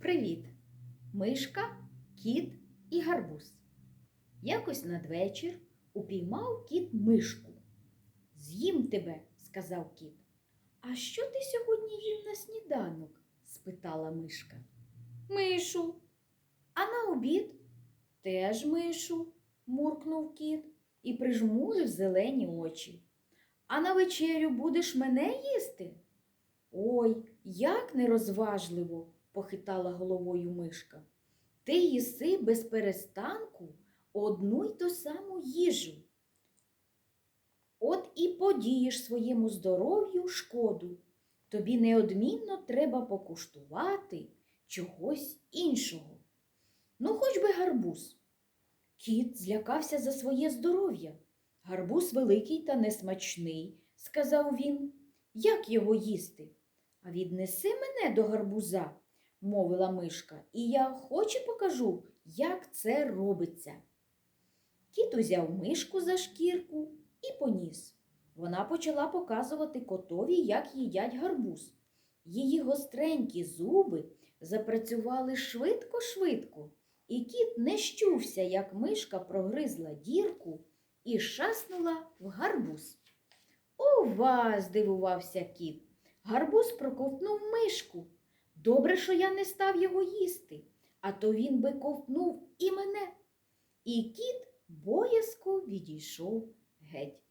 Привіт! Мишка, кіт і гарбуз. Якось надвечір упіймав кіт мишку. З'їм тебе, сказав кіт. А що ти сьогодні їв на сніданок? спитала мишка. Мишу. А на обід? Теж мишу, муркнув кіт і прижмурив зелені очі. А на вечерю будеш мене їсти? Ой, як нерозважливо, похитала головою мишка. Ти їси без перестанку одну й ту саму їжу. От і подієш своєму здоров'ю шкоду. Тобі неодмінно треба покуштувати чогось іншого. Ну, хоч би гарбуз. Кіт злякався за своє здоров'я. Гарбуз великий та несмачний, сказав він. Як його їсти? А віднеси мене до гарбуза, мовила мишка, і я охоче покажу, як це робиться. Кіт узяв мишку за шкірку і поніс. Вона почала показувати котові, як їдять гарбуз. Її гостренькі зуби запрацювали швидко-швидко, і кіт не щувся, як мишка прогризла дірку і шаснула в гарбуз. Ова! здивувався кіт. Гарбуз проковтнув. Добре, що я не став його їсти, а то він би ковтнув і мене. І кіт боязко відійшов геть.